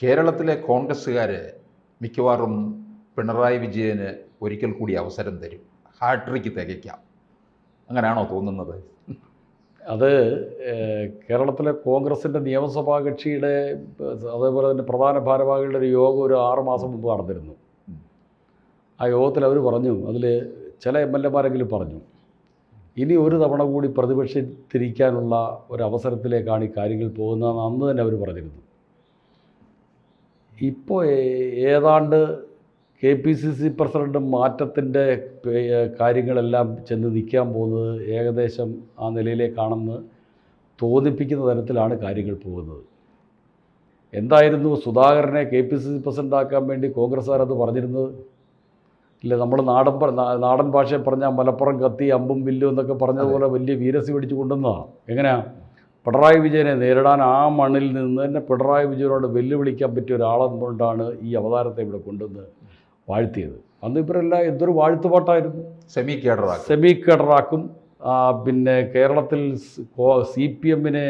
കേരളത്തിലെ കോൺഗ്രസ്സുകാർ മിക്കവാറും പിണറായി വിജയന് ഒരിക്കൽ കൂടി അവസരം തരും. ഹാട്രിക്ക് തികയ്ക്കാം. അങ്ങനെയാണോ തോന്നുന്നത്? അത് കേരളത്തിലെ കോൺഗ്രസിന്റെ നിയമസഭാ കക്ഷിയുടെ അതേപോലെ തന്നെ പ്രധാന ഭാരവാഹികളുടെ ഒരു യോഗം ഒരു ആറുമാസം മുമ്പ് നടന്നിരുന്നു. ആ യോഗത്തിൽ അവർ പറഞ്ഞു അതിൽ ചില എം എൽ എമാരെങ്കിലും പറഞ്ഞു ഇനി ഒരു തവണ കൂടി പ്രതിപക്ഷത്തിരിക്കാനുള്ള ഒരു അവസരത്തിലേക്കാണ് ഈ കാര്യങ്ങൾ പോകുന്നതെന്ന് അന്ന് തന്നെ അവർ പറഞ്ഞിരുന്നു. ഇപ്പോൾ ഏതാണ്ട് K P C C president മാറ്റത്തിന്റെ കാര്യങ്ങളെല്ലാം ചെന്ന് നിൽക്കാൻ പോകുന്നത് ഏകദേശം ആ നിലയിലേക്കാണെന്ന് തോന്നിപ്പിക്കുന്ന തരത്തിലാണ് കാര്യങ്ങൾ പോകുന്നത്. എന്തായിരുന്നു സുധാകരനെ കെ പി സി സി പ്രസിഡന്റാക്കാൻ വേണ്ടി കോൺഗ്രസ്സുകാരത് പറഞ്ഞിരുന്നത്? ഇല്ല നമ്മൾ നാടൻ നാടൻ ഭാഷയിൽ പറഞ്ഞാൽ മലപ്പുറം കത്തി അമ്പും വില്ലും എന്നൊക്കെ പറഞ്ഞതുപോലെ വലിയ വീരസി പിടിച്ചു കൊണ്ടുവന്നതാണ് എങ്ങനെയാ? പിണറായി വിജയനെ നേരിടാൻ ആ മണ്ണിൽ നിന്ന് തന്നെ പിണറായി വിജയനോട് വെല്ലുവിളിക്കാൻ പറ്റിയ ഒരാളെന്നുകൊണ്ടാണ് ഈ അവതാരത്തെ ഇവിടെ കൊണ്ടുവന്ന് വാഴ്ത്തിയത്? അന്ന് ഇവരെല്ലാം എന്തൊരു വാഴ്ത്തുപാട്ടായിരുന്നു. സെമി കേഡറാക്കും. സെമി കേഡറാക്കും. പിന്നെ കേരളത്തിൽ സി പി എമ്മിനെ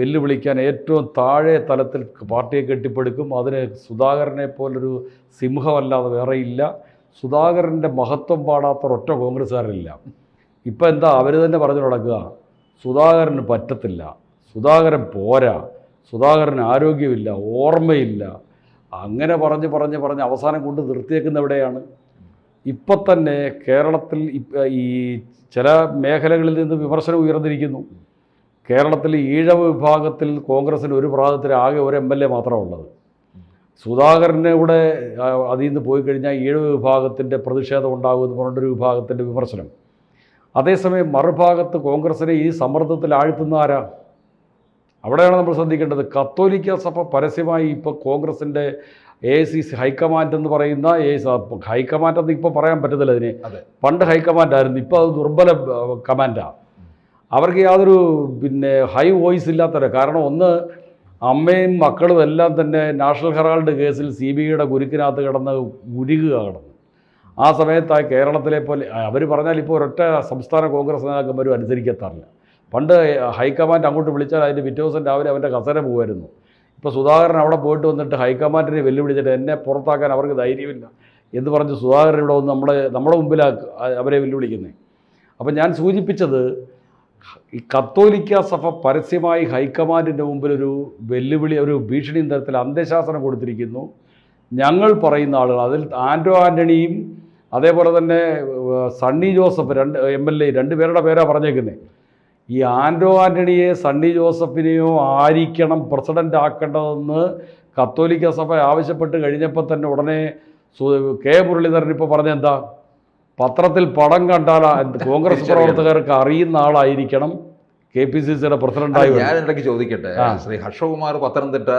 വെല്ലുവിളിക്കാൻ ഏറ്റവും താഴെ തലത്തിൽ പാർട്ടിയെ കെട്ടിപ്പടുക്കും. അതിന് സുധാകരനെ പോലൊരു സിംഹമല്ലാതെ വേറെ ഇല്ല സുധാകരന്റെ മഹത്വം പാടാത്ത ഒറ്റ കോൺഗ്രസ്സുകാരില്ല. ഇപ്പം എന്താ അവർ തന്നെ പറഞ്ഞു നടക്കുക സുധാകരന് പറ്റത്തില്ല. സുധാകരൻ പോരാ. സുധാകരന് ആരോഗ്യമില്ല ഓർമ്മയില്ല. അങ്ങനെ പറഞ്ഞ് പറഞ്ഞ് പറഞ്ഞ് അവസാനം കൊണ്ട് നിർത്തിയേക്കുന്ന എവിടെയാണ്? ഇപ്പം തന്നെ കേരളത്തിൽ ഈ ചില മേഖലകളിൽ നിന്ന് വിമർശനം ഉയർന്നിരിക്കുന്നു. കേരളത്തിൽ ഈഴവ വിഭാഗത്തിൽ കോൺഗ്രസിന് ഒരു പ്രാതത്തിൽ ആകെ ഒരു എം എൽ എ മാത്രമാണ് ഉള്ളത്. സുധാകരനെ ഇവിടെ അതിൽ നിന്ന് പോയി കഴിഞ്ഞാൽ ഈഴവ വിഭാഗത്തിന്റെ പ്രതിഷേധം ഉണ്ടാകുമെന്ന് പറഞ്ഞൊരു വിഭാഗത്തിന്റെ വിമർശനം. അതേസമയം മറുഭാഗത്ത് കോൺഗ്രസിനെ ഈ സമ്മർദ്ദത്തിൽ ആഴ്ത്തുന്ന ആരാ? അവിടെയാണ് നമ്മൾ ശ്രദ്ധിക്കേണ്ടത്. കത്തോലിക്ക സഭ പരസ്യമായി ഇപ്പോൾ കോൺഗ്രസിന്റെ എ സി സി ഹൈക്കമാൻഡ് എന്ന് പറയുന്ന എ ഹൈക്കമാൻഡ് എന്ന് ഇപ്പോൾ പറയാൻ പറ്റത്തില്ല അതിന്. അതെ. പണ്ട് ഹൈക്കമാൻഡ് ആയിരുന്നു. ഇപ്പോൾ അത് ദുർബല കമാൻഡാണ് അവർക്ക് യാതൊരു പിന്നെ ഹൈ വോയിസ് ഇല്ലാത്തവരെ. കാരണം ഒന്ന് അമ്മയും മക്കളും എല്ലാം തന്നെ നാഷണൽ ഹെറാൾഡ് കേസിൽ സി ബി ഐയുടെ കുരുക്കിനകത്ത് കിടന്ന് ഉരുകുക കിടന്നു. ആ സമയത്ത് ആ കേരളത്തിലെ പോലെ അവർ പറഞ്ഞാൽ ഇപ്പോൾ ഒരൊറ്റ സംസ്ഥാന കോൺഗ്രസ് നേതാക്കന്മാരും അനുസരിക്കത്താറില്ല. പണ്ട് ഹൈക്കമാൻഡ് അങ്ങോട്ട് വിളിച്ചാൽ അതിന്റെ പിറ്റേ ദിവസം രാവിലെ അവന്റെ കസര പോകുമായിരുന്നു ഇപ്പോൾ സുധാകരൻ അവിടെ പോയിട്ട് വന്നിട്ട് ഹൈക്കമാൻഡിനെ വെല്ലുവിളിച്ചിട്ട് എന്നെ പുറത്താക്കാൻ അവർക്ക് ധൈര്യമില്ല എന്ന് പറഞ്ഞ് സുധാകരൻ ഇവിടെ വന്ന് നമ്മളെ നമ്മുടെ മുമ്പിലാണ് അവരെ വെല്ലുവിളിക്കുന്നത് അപ്പം ഞാൻ സൂചിപ്പിച്ചത് ഈ കത്തോലിക്ക സഭ പരസ്യമായി ഹൈക്കമാൻഡിന്റെ മുമ്പിൽ ഒരു വെല്ലുവിളി ഒരു ഭീഷണി തരത്തിൽ അന്ത്യശാസനം കൊടുത്തിരിക്കുന്നു. ഞങ്ങൾ പറയുന്ന ആളുകൾ അതിൽ ആൻഡ്രോ ആന്റണിയും അതേപോലെ തന്നെ സണ്ണി ജോസഫ് രണ്ട് എം എൽ എ രണ്ട് പേരുടെ പേരാണ് പറഞ്ഞേക്കുന്നത് ഈ ആൻഡോ ആന്റണിയെ സണ്ണി ജോസഫിനെയോ ആയിരിക്കണം പ്രസിഡന്റ് ആക്കേണ്ടതെന്ന് കത്തോലിക്ക സഭ ആവശ്യപ്പെട്ട് കഴിഞ്ഞപ്പോൾ തന്നെ ഉടനെ കെ മുരളീധരൻ ഇപ്പോൾ പറഞ്ഞെന്താ പത്രത്തിൽ പടം കണ്ടാൽ കോൺഗ്രസ് പ്രവർത്തകർക്ക് അറിയുന്ന ആളായിരിക്കണം കെ പി സി സിയുടെ പ്രസിഡന്റായി ഞാൻ ഇടയ്ക്ക് ചോദിക്കട്ടെ. ശ്രീ ഹർഷകുമാർ പത്തനംതിട്ട.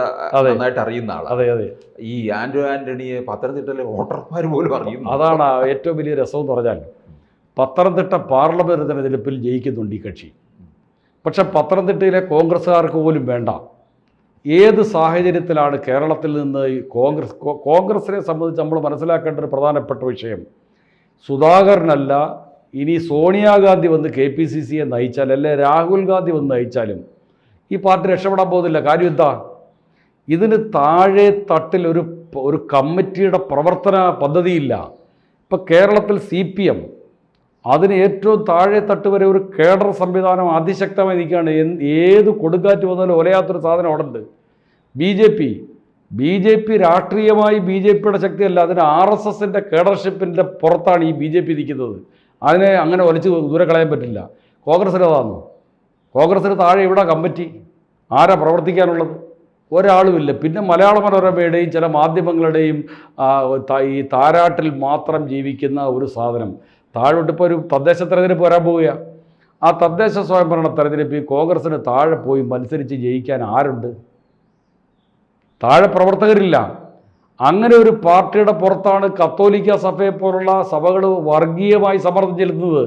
നന്നായിട്ട് അറിയുന്ന ആൾ അതെ അതെ. ഈ ആന്റോ ആന്റണിയെ പത്തനംതിട്ടയിലെ വോട്ടർമാർ പോലും അറിയുന്നു. അതാണ് ഏറ്റവും വലിയ രസം എന്ന് പറഞ്ഞാൽ പത്തനംതിട്ട പാർലമെന്റ് തെരഞ്ഞെടുപ്പിൽ ജയിക്കുന്നുണ്ട് ഈ കക്ഷി. പക്ഷെ പത്തനംതിട്ടയിലെ കോൺഗ്രസ്സുകാർക്ക് പോലും വേണ്ട. ഏത് സാഹചര്യത്തിലാണ് കേരളത്തിൽ നിന്ന് കോൺഗ്രസ് കോൺഗ്രസിനെ സംബന്ധിച്ച് നമ്മൾ മനസ്സിലാക്കേണ്ട ഒരു പ്രധാനപ്പെട്ട വിഷയം. സുധാകരനല്ല ഇനി സോണിയാഗാന്ധി വന്ന് കെ പി സി സിയെ നയിച്ചാൽ അല്ലെ രാഹുൽ ഗാന്ധി വന്ന് നയിച്ചാലും ഈ പാർട്ടി രക്ഷപ്പെടാൻ പോകുന്നില്ല. കാര്യം എന്താ? ഇതിന് താഴെ തട്ടിൽ ഒരു ഒരു കമ്മിറ്റിയുടെ പ്രവർത്തന പദ്ധതിയില്ല. ഇപ്പം കേരളത്തിൽ സി പി എം അതിന് ഏറ്റവും താഴെ തട്ട് വരെ ഒരു കേഡർ സംവിധാനം അതിശക്തമായി നിൽക്കുകയാണ്. ഏത് കൊടുങ്കാറ്റ് വന്നാലും ഒലയാത്തൊരു സാധനം അവിടെ ഉണ്ട് B J P B J P രാഷ്ട്രീയമായി ബി ജെ പിയുടെ ശക്തിയല്ല അതിന് ആർ എസ് എസിന്റെ കേഡർഷിപ്പിന്റെ പുറത്താണ് ഈ ബി ജെ പി നിൽക്കുന്നത്. അതിനെ അങ്ങനെ ഒലിച്ച് ദൂരെ കളയാൻ പറ്റില്ല. കോൺഗ്രസ്സിന് അതാന്നു കോൺഗ്രസ്സിന് താഴെ ഇവിടെ കമ്പറ്റി ആരാ പ്രവർത്തിക്കാനുള്ളത്? ഒരാളുമില്ല. പിന്നെ മലയാള മനോരമയുടെയും ചില മാധ്യമങ്ങളുടെയും ഈ താരാട്ടിൽ മാത്രം ജീവിക്കുന്ന ഒരു സാധനം. താഴോട്ട് ഇപ്പോൾ ഒരു തദ്ദേശ തെരഞ്ഞെടുപ്പ് വരാൻ പോവുക ആ തദ്ദേശ സ്വയംഭരണ തെരഞ്ഞെടുപ്പ് ഈ കോൺഗ്രസ്സിന് താഴെ പോയി മത്സരിച്ച് ജയിക്കാൻ ആരുണ്ട്? താഴെ പ്രവർത്തകരില്ല. അങ്ങനെ ഒരു പാർട്ടിയുടെ പുറത്താണ് കത്തോലിക്ക സഭയെ പോലുള്ള സഭകൾ വർഗീയമായി സമ്മർദ്ദം ചെലുത്തുന്നത്.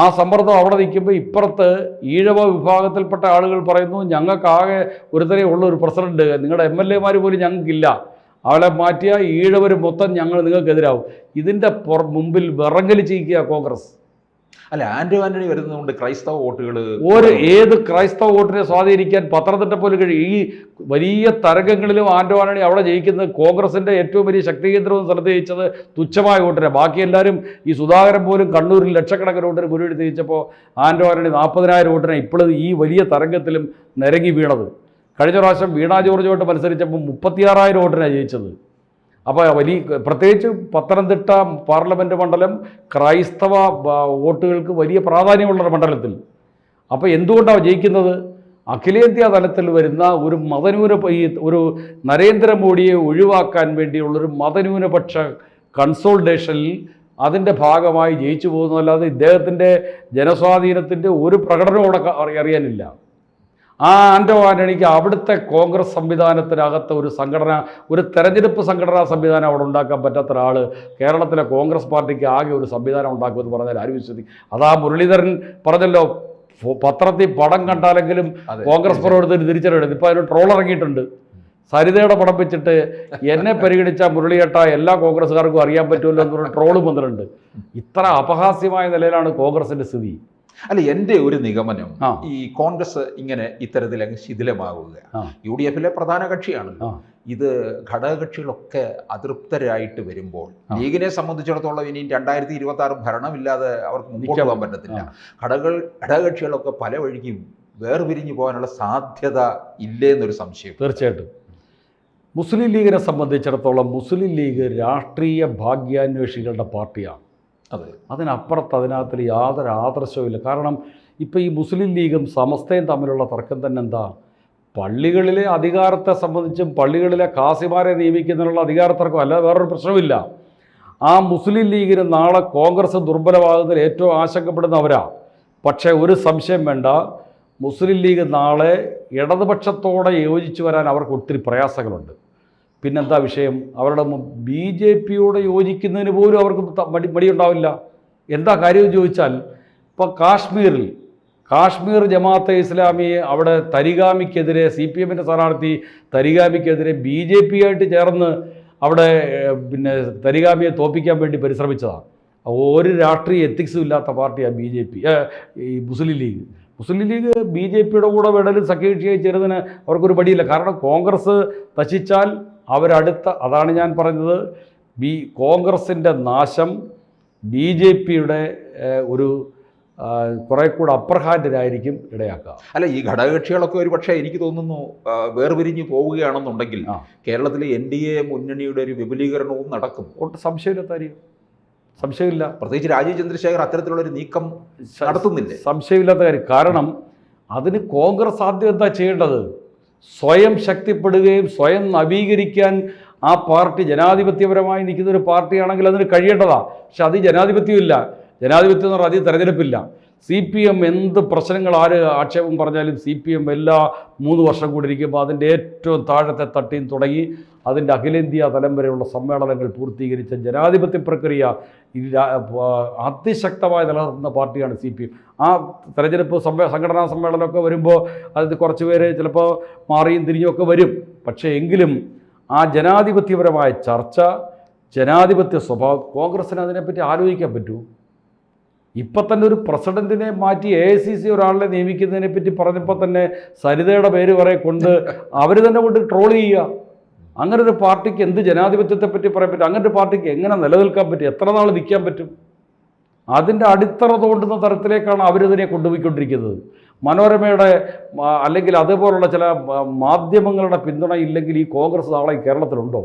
ആ സമ്മർദ്ദം അവിടെ നിൽക്കുമ്പോൾ ഇപ്പുറത്ത് ഈഴവ വിഭാഗത്തിൽപ്പെട്ട ആളുകൾ പറയുന്നു ഞങ്ങൾക്കാകെ ഒരുത്തരേ ഉള്ള ഒരു പ്രസിഡന്റ് നിങ്ങളുടെ എം എൽ എമാർ പോലും ഞങ്ങൾക്കില്ല. അവളെ മാറ്റിയ ഈഴവർ മൊത്തം ഞങ്ങൾ നിങ്ങൾക്കെതിരാവും. ഇതിന്റെ പുറ മുമ്പിൽ വിറങ്ങലിച്ചിരിക്കുക കോൺഗ്രസ്. അല്ല ആന്റോ ആന്റണി വരുന്നതുകൊണ്ട് ക്രൈസ്തവ വോട്ടുകൾ ഒരു ഏത് ക്രൈസ്തവ വോട്ടിനെ സ്വാധീനിക്കാൻ പത്തനംതിട്ട പോലും കഴിയും ഈ വലിയ തരംഗങ്ങളിലും ആന്റോ ആന്റണി അവിടെ ജയിക്കുന്നത് കോൺഗ്രസിന്റെ ഏറ്റവും വലിയ ശക്തി കേന്ദ്രവും സ്ഥലത്ത് ജയിച്ചത് തുച്ഛമായ വോട്ടിനെ. ബാക്കി എല്ലാവരും ഈ സുധാകരൻ പോലും കണ്ണൂരിൽ ലക്ഷക്കണക്കിന് വോട്ടിന് ഗുരുവിടി ജയിച്ചപ്പോൾ ആന്റോ ആന്റണി നാൽപ്പതിനായിരം വോട്ടിനെ ഇപ്പോഴും ഈ വലിയ തരംഗത്തിലും നിരങ്ങി വീണത്. കഴിഞ്ഞ പ്രാവശ്യം വീണാ ജോർജുമായിട്ട് മത്സരിച്ചപ്പോൾ മുപ്പത്തിയാറായിരം വോട്ടിനാണ് ജയിച്ചത്. അപ്പോൾ വലിയ പ്രത്യേകിച്ച് പത്തനംതിട്ട പാർലമെന്റ് മണ്ഡലം ക്രൈസ്തവ വോട്ടുകൾക്ക് വലിയ പ്രാധാന്യമുള്ളൊരു മണ്ഡലത്തിൽ. അപ്പോൾ എന്തുകൊണ്ടാണ് ജയിക്കുന്നത്? അഖിലേന്ത്യാ തലത്തിൽ വരുന്ന ഒരു മതന്യൂന ഈ ഒരു നരേന്ദ്രമോദിയെ ഒഴിവാക്കാൻ വേണ്ടിയുള്ളൊരു മതന്യൂനപക്ഷ കൺസോൾട്ടേഷനിൽ അതിന്റെ ഭാഗമായി ജയിച്ചു പോകുന്നതല്ലാതെ ഇദ്ദേഹത്തിന്റെ ജനസ്വാധീനത്തിന്റെ ഒരു പ്രകടനവും അവിടെ അറിയാനില്ല. ആ ആൻഡോ ആന്റണിക്ക് അവിടുത്തെ കോൺഗ്രസ് സംവിധാനത്തിനകത്ത് ഒരു സംഘടന ഒരു തെരഞ്ഞെടുപ്പ് സംഘടനാ സംവിധാനം അവിടെ ഉണ്ടാക്കാൻ പറ്റാത്ത ഒരാൾ കേരളത്തിലെ കോൺഗ്രസ് പാർട്ടിക്ക് ആകെ ഒരു സംവിധാനം ഉണ്ടാക്കുമെന്ന് പറഞ്ഞാൽ ആര് വിശ്വസിക്കും അതാ മുരളീധരൻ പറഞ്ഞല്ലോ പത്രത്തിൽ പടം കണ്ടാലെങ്കിലും കോൺഗ്രസ് പ്രവർത്തകർ തിരിച്ചറിയണം. ഇപ്പോൾ അതിന് ട്രോൾ ഇറങ്ങിയിട്ടുണ്ട്. സരിതയുടെ പടം വെച്ചിട്ട് എന്നെ പരിഗണിച്ച മുരളിയേട്ട എല്ലാ കോൺഗ്രസ്സുകാർക്കും അറിയാൻ പറ്റുമല്ലോ എന്നൊരു ട്രോളും വന്നിട്ടുണ്ട്. ഇത്ര അപഹാസ്യമായ നിലയിലാണ് കോൺഗ്രസിന്റെ സ്ഥിതി. അല്ല എന്റെ ഒരു നിഗമനം ഈ കോൺഗ്രസ് ഇങ്ങനെ ഇത്തരത്തിൽ അങ്ങ് ശിഥിലമാവുക. യു ഡി എഫിലെ പ്രധാന കക്ഷിയാണല്ലോ. ഇത് ഘടകകക്ഷികളൊക്കെ അതൃപ്തരായിട്ട് വരുമ്പോൾ ലീഗിനെ സംബന്ധിച്ചിടത്തോളം ഇനിയും രണ്ടായിരത്തി ഇരുപത്തി ആറ് ഭരണമില്ലാതെ അവർക്ക് മുമ്പോട്ട് പോകാൻ പറ്റത്തില്ല. ഘടക ഘടകകക്ഷികളൊക്കെ പല വഴിക്കും വേർപിരിഞ്ഞു പോകാനുള്ള സാധ്യത ഇല്ലേ എന്നൊരു സംശയം. തീർച്ചയായിട്ടും. മുസ്ലിം ലീഗിനെ സംബന്ധിച്ചിടത്തോളം മുസ്ലിം ലീഗ് രാഷ്ട്രീയ ഭാഗ്യാന്വേഷികളുടെ പാർട്ടിയാണ്. അതെ. അതിനപ്പുറത്ത് അതിനകത്തിൽ യാതൊരു ആദർശവുമില്ല കാരണം ഇപ്പോൾ ഈ മുസ്ലിം ലീഗും സമസ്തയും തമ്മിലുള്ള തർക്കം തന്നെ എന്താ? പള്ളികളിലെ അധികാരത്തെ സംബന്ധിച്ചും പള്ളികളിലെ കാസിമാരെ നിയമിക്കുന്നതിനുള്ള അധികാരത്തർക്കം അല്ല വേറൊരു പ്രശ്നമില്ല ആ മുസ്ലിം ലീഗിന് നാളെ കോൺഗ്രസ് ദുർബലമാകുന്നതിൽ ഏറ്റവും ആശങ്കപ്പെടുന്നവരാ. പക്ഷേ ഒരു സംശയം വേണ്ട. മുസ്ലിം ലീഗ് നാളെ ഇടതുപക്ഷത്തോടെ യോജിച്ചു വരാൻ അവർക്ക് ഒത്തിരി പ്രയാസങ്ങളുണ്ട്. പിന്നെന്താ വിഷയം? അവരുടെ ബി ജെ പിയോട് യോജിക്കുന്നതിന് പോലും അവർക്ക് മടി മടിയുണ്ടാവില്ല. എന്താ കാര്യം ചോദിച്ചാൽ ഇപ്പോൾ കാശ്മീരിൽ കാശ്മീർ ജമാഅത്തെ ഇസ്ലാമിയെ അവിടെ തരിഗാമിക്കെതിരെ സി പി എമ്മിന്റെ സ്ഥാനാർത്ഥി തരിഗാമിക്കെതിരെ ബി ജെ പി ആയിട്ട് ചേർന്ന് അവിടെ പിന്നെ തരിഗാമിയെ തോപ്പിക്കാൻ വേണ്ടി പരിശ്രമിച്ചതാണ്. ഒരു രാഷ്ട്രീയ എത്തിക്സും ഇല്ലാത്ത പാർട്ടിയാണ് ബി ജെ പി ഈ മുസ്ലിം ലീഗ്. മുസ്ലിം ലീഗ് ബി ജെ പിയുടെ കൂടെ വിടലും സഖ്യകക്ഷിയായി ചേരുന്നതിന് അവർക്കൊരു പടിയില്ല കാരണം കോൺഗ്രസ് നശിച്ചാൽ അവരടുത്ത അതാണ് ഞാൻ പറഞ്ഞത് ബി കോൺഗ്രസിന്റെ നാശം ബി ജെ പിയുടെ ഒരു കുറെ കൂടെ അപ്പർ ഹാൻഡിലായിരിക്കും ഇടയാക്കുക. അല്ല ഈ ഘടകകക്ഷികളൊക്കെ ഒരു പക്ഷേ എനിക്ക് തോന്നുന്നു വേർപിരിഞ്ഞു പോവുകയാണെന്നുണ്ടെങ്കിൽ ആ. കേരളത്തിലെ എൻ ഡി എ മുന്നണിയുടെ ഒരു വിപുലീകരണവും നടക്കും. ഒട്ടും സംശയമില്ല കാര്യം സംശയമില്ല. പ്രത്യേകിച്ച് രാജീവ് ചന്ദ്രശേഖർ അത്തരത്തിലുള്ള ഒരു നീക്കം നടത്തുന്നില്ല? സംശയമില്ലാത്ത കാര്യം. കാരണം അതിന് കോൺഗ്രസ് ആദ്യം എന്താ ചെയ്യേണ്ടത്? സ്വയം ശക്തിപ്പെടുകയും സ്വയം നവീകരിക്കാൻ ആ പാർട്ടി ജനാധിപത്യപരമായി നിൽക്കുന്ന ഒരു പാർട്ടിയാണെങ്കിൽ അതിന് കഴിയേണ്ടതാണ് പക്ഷെ അത് ജനാധിപത്യമില്ല ജനാധിപത്യം എന്ന് പറഞ്ഞാൽ അതിൽ തെരഞ്ഞെടുപ്പില്ല. സി പി എം എന്ത് പ്രശ്നങ്ങൾ ആര് ആക്ഷേപം പറഞ്ഞാലും സി പി എം എല്ലാ മൂന്ന് വർഷം കൂടി ഇരിക്കുമ്പോൾ അതിന്റെ ഏറ്റവും താഴത്തെ തട്ടിയും തുടങ്ങി അതിന്റെ അഖിലേന്ത്യാ തലം വരെയുള്ള സമ്മേളനങ്ങൾ പൂർത്തീകരിച്ച ജനാധിപത്യ പ്രക്രിയ അതിശക്തമായി നിലനിർത്തുന്ന പാർട്ടിയാണ് സി പി എം. ആ തെരഞ്ഞെടുപ്പ് സമ്മേ സംഘടനാ സമ്മേളനമൊക്കെ വരുമ്പോൾ അതിൽ കുറച്ച് പേര് ചിലപ്പോൾ മാറിയും തിരിഞ്ഞുമൊക്കെ വരും. പക്ഷേ എങ്കിലും ആ ജനാധിപത്യപരമായ ചർച്ച ജനാധിപത്യ സ്വഭാവം കോൺഗ്രസ്സിന് അതിനെപ്പറ്റി ആലോചിക്കാൻ പറ്റൂ ഇപ്പം തന്നെ ഒരു പ്രസിഡന്റിനെ മാറ്റി എ ഐ സി സി ഒരാളെ നിയമിക്കുന്നതിനെ പറ്റി പറഞ്ഞപ്പോൾ തന്നെ സരിതയുടെ പേര് കുറെ കൊണ്ട് അവർ തന്നെ കൊണ്ട് ട്രോൾ ചെയ്യുക. അങ്ങനെ ഒരു പാർട്ടിക്ക് എന്ത് ജനാധിപത്യത്തെ പറ്റി പറയാൻ പറ്റും? അങ്ങനെ ഒരു പാർട്ടിക്ക് എങ്ങനെ നിലനിൽക്കാൻ പറ്റും? എത്ര നാൾ നിൽക്കാൻ പറ്റും? അതിന്റെ അടിത്തറ തോണ്ടുന്ന തരത്തിലേക്കാണ് അവരിതിനെ കൊണ്ടുപോയിക്കൊണ്ടിരിക്കുന്നത്. മനോരമയുടെ അല്ലെങ്കിൽ അതുപോലുള്ള ചില മാധ്യമങ്ങളുടെ പിന്തുണ ഇല്ലെങ്കിൽ ഈ കോൺഗ്രസ് നാളെ കേരളത്തിലുണ്ടോ?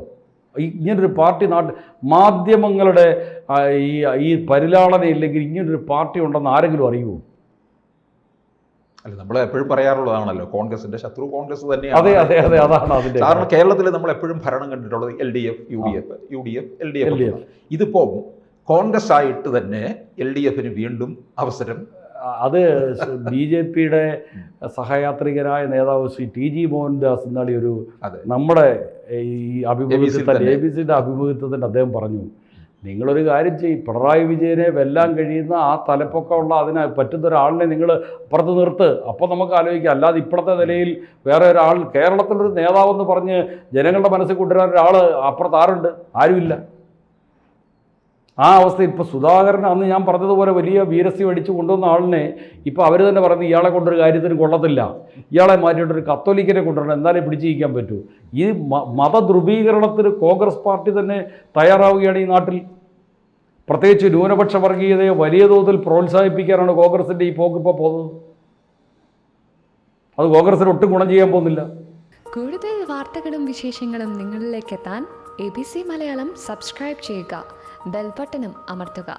ഇങ്ങനൊരു പാർട്ടി നാട്ട് മാധ്യമങ്ങളുടെ ഈ ഈ പരിലാളന ഇല്ലെങ്കിൽ ഇങ്ങനൊരു പാർട്ടി ഉണ്ടെന്ന് ആരെങ്കിലും അറിയുമോ അല്ല നമ്മൾ എപ്പോഴും പറയാറുള്ളതാണല്ലോ കോൺഗ്രസിന്റെ ശത്രു കോൺഗ്രസ് തന്നെയാണ്. അതെ അതെ അതാണ് അതിന്റെ. കാരണം കേരളത്തിൽ നമ്മൾ എപ്പോഴും ഭരണം കണ്ടിട്ടുള്ളത് L D F U D F U D F L D F ഇതിപ്പോ കോൺഗ്രസ് ആയിട്ട് തന്നെ എൽ ഡി എഫിന് വീണ്ടും അവസരം അത് ബി ജെ പിയുടെ സഹയാത്രികനായ നേതാവ് ശ്രീ ടി ജി മോഹൻദാസ് എന്നാളി ഒരു നമ്മുടെ ഈ അഭിമുഖത്തിൽ എ ബി സിയുടെ അഭിമുഖത്തിൽ തന്നെ അദ്ദേഹം പറഞ്ഞു നിങ്ങളൊരു കാര്യം ചെയ്യും പിണറായി വിജയനെ വെല്ലാൻ കഴിയുന്ന ആ തലപ്പൊക്കമുള്ള അതിന് പറ്റുന്ന ഒരാളിനെ നിങ്ങൾ അപ്പുറത്ത് നിർത്ത്. അപ്പോൾ നമുക്ക് ആലോചിക്കാം. അല്ലാതെ ഇപ്പോഴത്തെ നിലയിൽ വേറെ ഒരാൾ കേരളത്തിലൊരു നേതാവെന്ന് പറഞ്ഞ് ജനങ്ങളുടെ മനസ്സിൽ കൊണ്ടുവരാൻ ഒരാൾ അപ്പുറത്ത് ആരുണ്ട്? ആരുമില്ല. ആ അവസ്ഥ ഇപ്പോൾ സുധാകരൻ അന്ന് ഞാൻ പറഞ്ഞതുപോലെ വലിയ വീരസ്യം അടിച്ചു കൊണ്ടുവന്ന ആളിനെ ഇപ്പോൾ അവർ തന്നെ പറയുന്നത് ഇയാളെ കൊണ്ടൊരു കാര്യത്തിന് കൊള്ളത്തില്ല. ഇയാളെ മാറ്റിയിട്ടൊരു കത്തോലിക്കനെ കൊണ്ടുവരണം. എന്നാലേ പിടിച്ചിരിക്കാൻ പറ്റൂ. ഈ മതധ്രുവീകരണത്തിന് കോൺഗ്രസ് പാർട്ടി തന്നെ തയ്യാറാവുകയാണ് ഈ നാട്ടിൽ. പ്രത്യേകിച്ച് ന്യൂനപക്ഷ വർഗീയതയെ വലിയ തോതിൽ പ്രോത്സാഹിപ്പിക്കാനാണ് കോൺഗ്രസിന്റെ ഈ പോക്ക് ഇപ്പോൾ പോകുന്നത്. അത് കോൺഗ്രസിന് ഒട്ടും ഗുണം ചെയ്യാൻ പോകുന്നില്ല. കൂടുതൽ വാർത്തകളും വിശേഷങ്ങളും നിങ്ങളിലേക്ക് എത്താൻ A B C Malayalam subscribe ചെയ്യുക. ബെൽബട്ടനും അമർത്തുക